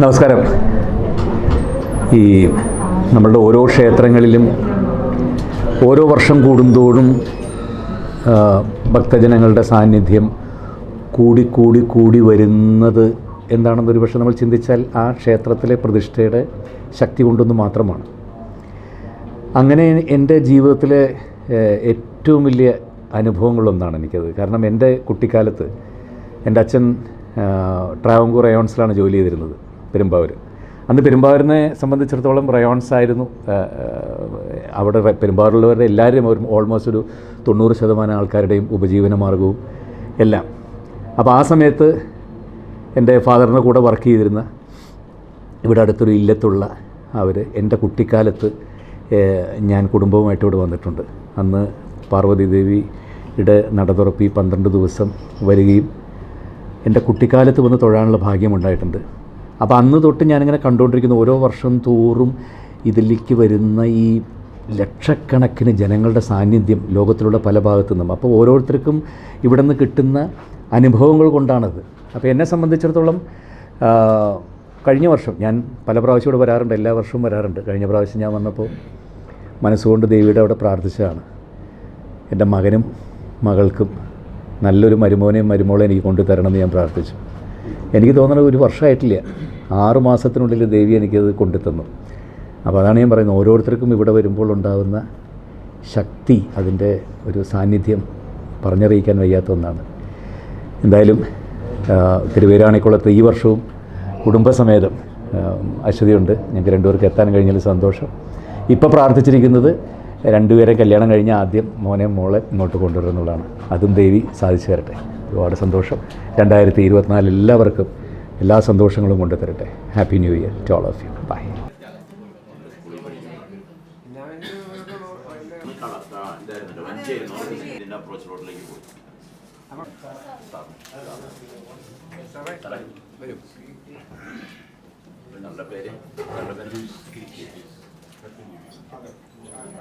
നമസ്കാരം. ഈ നമ്മളുടെ ഓരോ ക്ഷേത്രങ്ങളിലും ഓരോ വർഷം കൂടുന്തോറും ഭക്തജനങ്ങളുടെ സാന്നിധ്യം കൂടി കൂടി കൂടി വരുന്നത് എന്താണെന്നൊരു ഒരുപക്ഷെ നമ്മൾ ചിന്തിച്ചാൽ ആ ക്ഷേത്രത്തിലെ പ്രതിഷ്ഠയുടെ ശക്തി കൊണ്ടൊന്ന് മാത്രമാണ്. അങ്ങനെ എന്റെ ജീവിതത്തിലെ ഏറ്റവും വലിയ അനുഭവങ്ങളൊന്നാണ് എനിക്കത്. കാരണം എന്റെ കുട്ടിക്കാലത്ത് എന്റെ അച്ഛൻ ട്രാവങ്കൂർ റയോൺസിലാണ് ജോലി ചെയ്തിരുന്നത് പെരുമ്പാവൂർ അന്ന് പെരുമ്പാവൂരിനെ സംബന്ധിച്ചിടത്തോളം റയോൺസ് ആയിരുന്നു അവിടെ പെരുമ്പാടുള്ളവരുടെ എല്ലാവരുടെയും എല്ലാവരും ഒരു ഓൾമോസ്റ്റ് ഒരു തൊണ്ണൂറ് ശതമാനം ആൾക്കാരുടെയും ഉപജീവന മാർഗവും എല്ലാം. അപ്പോൾ ആ സമയത്ത് എന്റെ ഫാദറിന്റെ കൂടെ വർക്ക് ചെയ്തിരുന്ന ഇവിടെ അടുത്തൊരു ഇല്ലത്തുള്ള അവർ എന്റെ കുട്ടിക്കാലത്ത് ഞാൻ കുടുംബവുമായിട്ട് ഇവിടെ വന്നിട്ടുണ്ട്. അന്ന് പാർവതി ദേവിയുടെ നടതുറപ്പി പന്ത്രണ്ട് ദിവസം വരികയും എന്റെ കുട്ടിക്കാലത്ത് വന്ന് തൊഴാനുള്ള ഭാഗ്യമുണ്ടായിട്ടുണ്ട് അപ്പോൾ അന്ന് തൊട്ട് ഞാനിങ്ങനെ കണ്ടുകൊണ്ടിരിക്കുന്ന ഓരോ വർഷം തോറും ഇതിലേക്ക് വരുന്ന ഈ ലക്ഷക്കണക്കിന് ജനങ്ങളുടെ സാന്നിധ്യം ലോകത്തിലുള്ള പല ഭാഗത്തു നിന്നും. അപ്പോൾ ഓരോരുത്തർക്കും ഇവിടെ നിന്ന് കിട്ടുന്ന അനുഭവങ്ങൾ കൊണ്ടാണത്. അപ്പോൾ എന്നെ സംബന്ധിച്ചിടത്തോളം കഴിഞ്ഞ വർഷം ഞാൻ പല പ്രാവശ്യം ഇവിടെ വരാറുണ്ട് എല്ലാ വർഷവും വരാറുണ്ട്. കഴിഞ്ഞ പ്രാവശ്യം ഞാൻ വന്നപ്പോൾ മനസ്സുകൊണ്ട് ദേവിയുടെ അവിടെ പ്രാർത്ഥിച്ചതാണ്. എന്റെ മകനും മകൾക്കും നല്ലൊരു മരുമോനെയും മരുമോളെ എനിക്ക് കൊണ്ടുതരണമെന്ന് ഞാൻ പ്രാർത്ഥിച്ചു. എനിക്ക് തോന്നുന്നത് ഒരു വർഷമായിട്ടില്ല. ആറ് മാസത്തിനുള്ളിൽ ദേവി എനിക്കത് കൊണ്ടുതന്നു. അപ്പോൾ അതാണ് ഞാൻ പറയുന്നത്. ഓരോരുത്തർക്കും ഇവിടെ വരുമ്പോൾ ഉണ്ടാകുന്ന ശക്തി അതിന്റെ ഒരു സാന്നിധ്യം പറഞ്ഞറിയിക്കാൻ വയ്യാത്ത ഒന്നാണ്. എന്തായാലും തിരുവേരാണിക്കുളത്ത് ഈ വർഷവും കുടുംബസമേതം അശ്വതിയുണ്ട്. ഞങ്ങൾക്ക് രണ്ടുപേർക്ക് എത്താൻ കഴിഞ്ഞതിൽ സന്തോഷം. ഇപ്പോൾ പ്രാർത്ഥിച്ചിരിക്കുന്നത് രണ്ടുപേരെ കല്യാണം കഴിഞ്ഞ് ആദ്യം മോനെ മോളെ ഇങ്ങോട്ട് കൊണ്ടുവരുന്നതാണ് അതും ദേവി സാധിച്ചു തരട്ടെ. ഒരുപാട് സന്തോഷം. രണ്ടായിരത്തി ഇരുപത്തിനാല് എല്ലാവർക്കും എല്ലാ സന്തോഷങ്ങളും കൊണ്ടുതരട്ടെ. Happy new year to all of you bye ഇതിന്റെ അപ്രോച്ച് റോഡിലേക്ക് പോയി നല്ല പേര് നല്ല പേര്